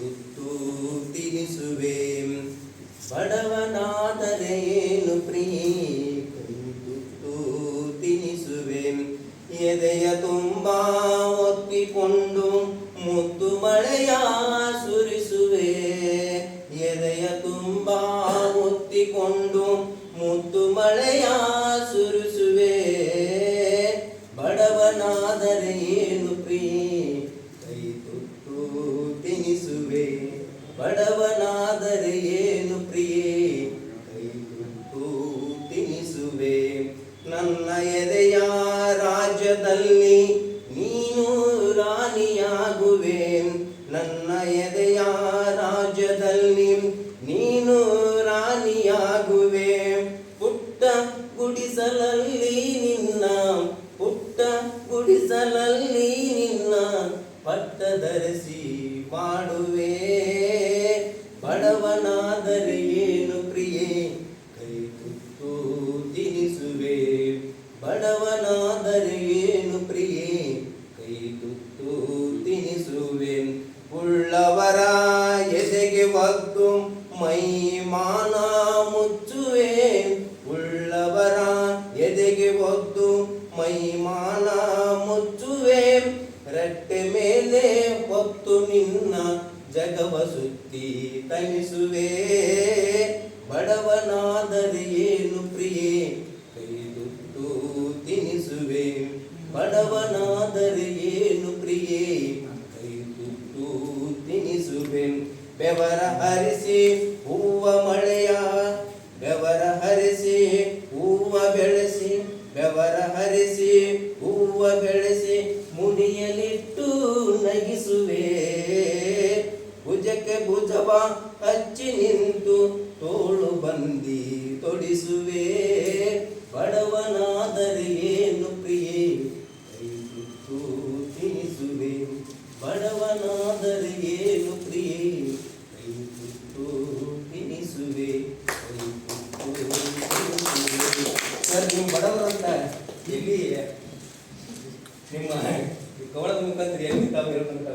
ತುತ್ತು ತಿನಿಸುವೆ. ಬಡವನಾದರೆ ಏನು ಪ್ರಿಯೇ ಕೈ ತುತ್ತು ತಿನಿಸುವೆ. ಎದೆಯ ತುಂಬಾ ಒತ್ತಿಕೊಂಡು ಮುತ್ತು ಮಳೆಯ ಸುರಿಸುವೆ. ಎದೆಯ ತುಂಬ ಒತ್ತಿಕೊಂಡು ಮುತ್ತು ಮಳೆಯ ಸುರಿಸುವೆ. ಬಡವನಾದರೆ ಏನು ಪ್ರಿಯೇ ತುತ್ತು ತಿನಿಸುವೆ. ಬಡವನಾದರೆ ಏನು ಪ್ರಿಯೇ? ಕೈ ತುತ್ತು ತಿನಿಸುವೆ. ನನ್ನ ಎದೆಯ ರಾಜ್ಯದಲ್ಲಿ ನೀನು ರಾಣಿಯಾಗುವೆ. ನನ್ನ ಎದೆಯ ರಾಜ್ಯದಲ್ಲಿ ನೀನು ರಾಣಿಯಾಗುವೆ. ಪುಟ್ಟ ಗುಡಿಸಲಲ್ಲಿ ನಿನ್ನ, ಪುಟ್ಟ ಗುಡಿಸಲಲ್ಲಿ ಧರಿಸಿ ಮಾಡುವೆ. ಬಡವನಾದರೆ ಏನು ಪ್ರಿಯೆ? ಕೈ ತುತ್ತು ತಿನಿಸುವೆ. ಬಡವನಾದರೆ ಏನು ಪ್ರಿಯೆ? ಕೈ ತುತ್ತು ತಿನಿಸುವೆ. ಉಳ್ಳವರ ಎದೆಗೆ ಒದ್ದು ಮೈ ಮಾನ ಮುಚ್ಚುವೆ. ಉಳ್ಳವರ ಎದೆಗೆ ಒದ್ದು ಮೈ ಮಾನ ರಟ್ಟೆ ಹೊತ್ತು ನಿನ್ನ ಜಗವ ಸುತ್ತಿ ತನಿಸುವೆ ಬಡವನಾದರೆ ಏನು ಪ್ರಿಯೇ? ಕೈದುಟ್ಟು ತಿನಿಸುವೆ. ಬಡವನಾದರೆ ಏನು ಪ್ರಿಯೇ? ಕೈದುಟ್ಟು ತಿನಿಸುವೆ. ಬೆವರ ಹರಿಸಿ ಹೂವ ಮಳೆಯ, ಬೆವರ ಹರಿಸಿ ಹೂವ ಬೆಳೆಸಿ, ಬೆವರ ಹರಿಸಿ ಹೂವ ಬೆಳೆಸಿ ನಗಿಸುವೆ ಭುಜಕ್ಕೆ ಭುಜವ ಹಚ್ಚಿ ನಿಂತು ತೋಳು ಬಂದಿ ತೊಡಿಸುವೆ. ಬಡವನಾದರೆ ಏನು ಪ್ರಿಯೇ? ಕೈ ತುತ್ತು ತಿನಿಸುವೆ. ಬಡವನಾದರೆ ಏನು ಪ್ರಿಯೇ? ಕೈ ತುತ್ತು ತಿನಿಸುವೆ. ಕೈ ತುತ್ತು ತಿನಿಸುವೆ. ಸರ್ ನೀವು ಬಡವರಂತ ಇಲ್ಲಿ ನಿಮ್ಮ ಕವಳದ ಮುಖಾಂತರ ಎಲ್ಲಿ ತಾವು ಹೇಳ್ಕೊಂತ